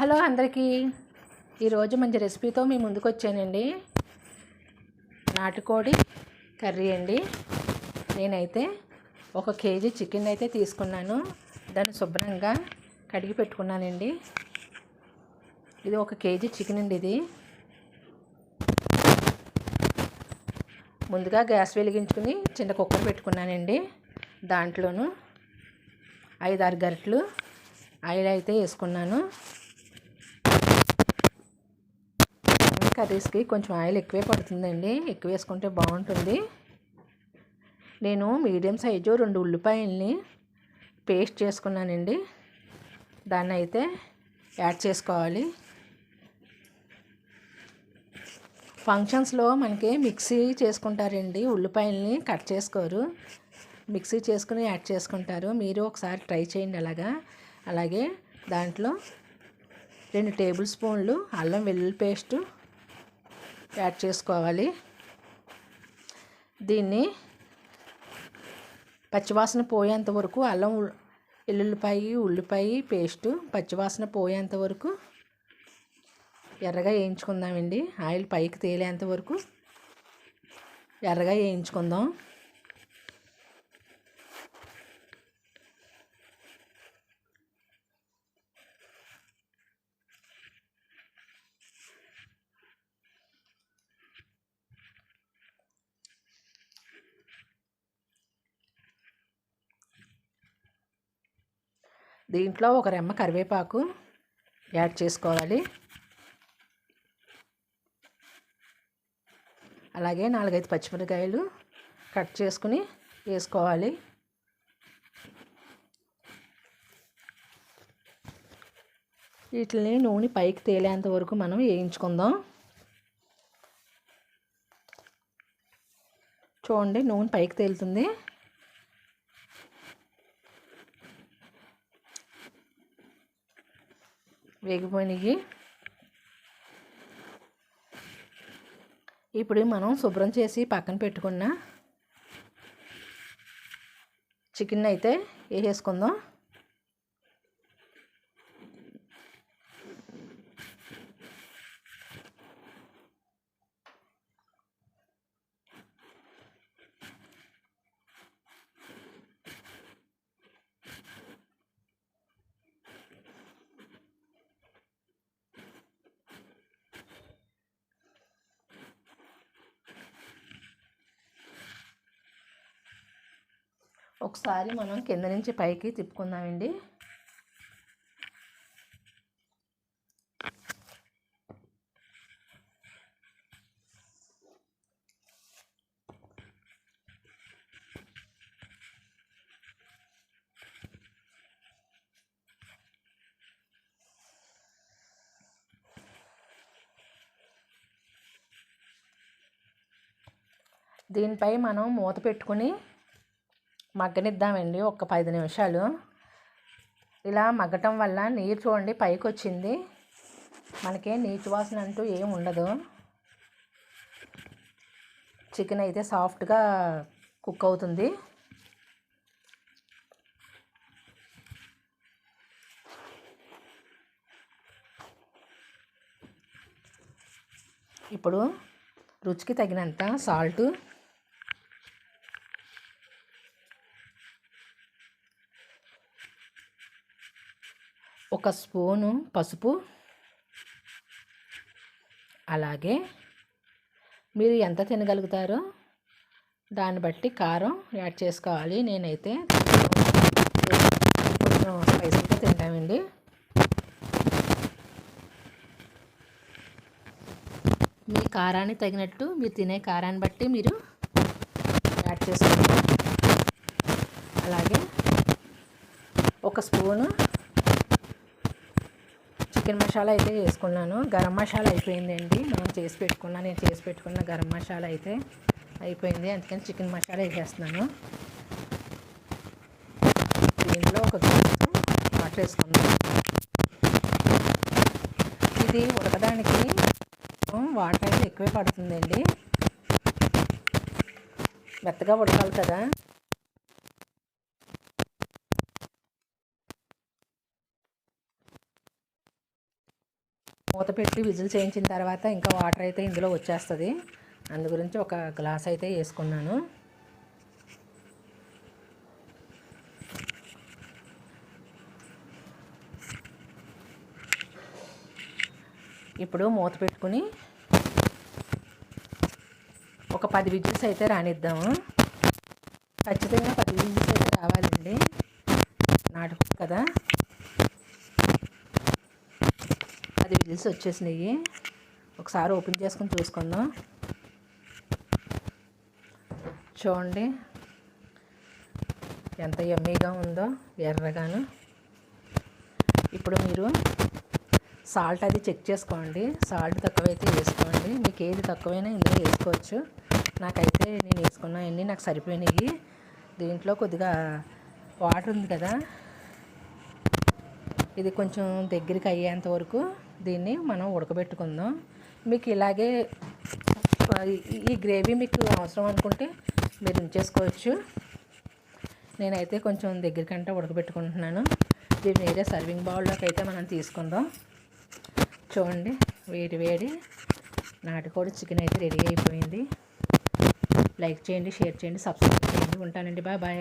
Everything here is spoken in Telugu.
హలో అందరికీ. ఈరోజు మంచి రెసిపీతో మీ ముందుకు వచ్చానండి. నాటుకోడి కర్రీ అండి. నేనైతే ఒక కేజీ చికెన్ అయితే తీసుకున్నాను. దాన్ని శుభ్రంగా కడిగి పెట్టుకున్నానండి. ఇది ఒక కేజీ చికెన్ అండి ఇది. ముందుగా గ్యాస్ వెలిగించుకుని చిన్న కుక్కర్ పెట్టుకున్నానండి. దాంట్లోనూ ఐదారు గరిటలు ఆయిల్ అయితే వేసుకున్నాను. కర్రీస్కి కొంచెం ఆయిల్ ఎక్కువే పడుతుందండి. ఎక్కువ వేసుకుంటే బాగుంటుంది. నేను మీడియం సైజు రెండు ఉల్లిపాయల్ని పేస్ట్ చేసుకున్నానండి. దాన్ని అయితే యాడ్ చేసుకోవాలి. ఫంక్షన్స్లో మనకి మిక్సీ చేసుకుంటారండి. ఉల్లిపాయల్ని కట్ చేసుకోరు. మిక్సీ చేసుకుని యాడ్ చేసుకుంటారు. మీరు ఒకసారి ట్రై చేయండి అలాగా. అలాగే దాంట్లో రెండు టేబుల్ స్పూన్లు అల్లం వెల్లుల్లి పేస్టు యాడ్ చేసుకోవాలి. దీన్ని పచ్చివాసన పోయేంత వరకు అల్లం ఎల్లుల్లిపాయ ఉల్లిపాయ పేస్టు పచ్చివాసన పోయేంత వరకు ఎర్రగా వేయించుకుందామండి. ఆయిల్ పైకి తేలేంత వరకు ఎర్రగా వేయించుకుందాం. దీంట్లో ఒక రెమ్మ కరివేపాకు యాడ్ చేసుకోవాలి. అలాగే నాలుగైదు పచ్చిమిరకాయలు కట్ చేసుకుని వేసుకోవాలి. వీటిని నూనె పైకి తేలేంత వరకు మనం వేయించుకుందాం. చూడండి నూనె పైకి తేలుతుంది. వేగిపోయినాయి. ఇప్పుడు మనం శుభ్రం చేసి పక్కన పెట్టుకున్న చికెన్ అయితే వేసేసుకుందాం. ఒకసారి మనం కింద నుంచి పైకి తిప్పుకుందామండి. దీనిపై మనం మూత పెట్టుకుని మగ్గనిద్దామండి ఒక పది నిమిషాలు. ఇలా మగ్గటం వల్ల నీరు చూడండి పైకి వచ్చింది మనకి నీటి వాసన అంటూ ఏం ఉండదు. చికెన్ అయితే సాఫ్ట్గా కుక్ అవుతుంది. ఇప్పుడు రుచికి తగినంత సాల్టు ఒక స్పూను పసుపు. అలాగే మీరు ఎంత తినగలుగుతారో దాన్ని బట్టి కారం యాడ్ చేసుకోవాలి. నేనైతే కొంచెం స్పైసీగా తింటామండి మీ కారాన్ని తగినట్టు మీరు తినే కారాన్ని బట్టి మీరు యాడ్ చేసుకోండి. అలాగే ఒక స్పూను చికెన్ మసాలా అయితే వేసుకున్నాను గరం మసాలా అయిపోయిందండి మనం చేసి పెట్టుకున్నా నేను చేసి పెట్టుకున్న గరం మసాలా అయితే అయిపోయింది. అందుకని చికెన్ మసాలా వేసేస్తున్నాను. దీంట్లో ఒక గ్లాసు వాటర్ వేసుకుందాం. ఇది ఉడకడానికి వాటర్ అయితే ఎక్కువే పడుతుందండి. మెత్తగా ఉడకాలి కదా. మూత పెట్టి విజిల్ చేయించిన తర్వాత ఇంకా వాటర్ అయితే ఇందులో వచ్చేస్తుంది. అందు గురించి ఒక గ్లాస్ అయితే వేసుకున్నాను. ఇప్పుడు మూత పెట్టుకుని ఒక పది విజిల్స్ అయితే రానిద్దాము. ఖచ్చితంగా పది విజిల్స్ అయితే రావాలండి నాటుకు కదా పది వచ్చేసినాయి. ఒకసారి ఓపెన్ చేసుకొని చూసుకుందాం. చూడండి. ఎంత ఎమ్మీగా ఉందో ఎర్రగాను. ఇప్పుడు మీరు సాల్ట్ అది చెక్ చేసుకోండి. సాల్ట్ తక్కువైతే వేసుకోండి. మీకు ఏది తక్కువైనా ఇందులో వేసుకోవచ్చు. నాకైతే నేను వేసుకున్నవన్నీ నాకు సరిపోయినాయి. దీంట్లో కొద్దిగా వాటర్ ఉంది కదా ఇది కొంచెం దగ్గరికి అయ్యేంత వరకు దీన్ని మనం ఉడకబెట్టుకుందాం. మీకు ఇలాగే ఈ గ్రేవీ మీకు అవసరం అనుకుంటే మీరు ఉంచేసుకోవచ్చు. నేనైతే కొంచెం దగ్గరికంటే ఉడకబెట్టుకుంటున్నాను. దీన్ని వేరే సర్వింగ్ బౌల్లోకి అయితే మనం తీసుకుందాం. చూడండి వేడి వేడి నాటుకోడి చికెన్ అయితే రెడీ అయిపోయింది. లైక్ చేయండి షేర్ చేయండి సబ్స్క్రైబ్ చేయండి. ఉంటానండి. Bye bye.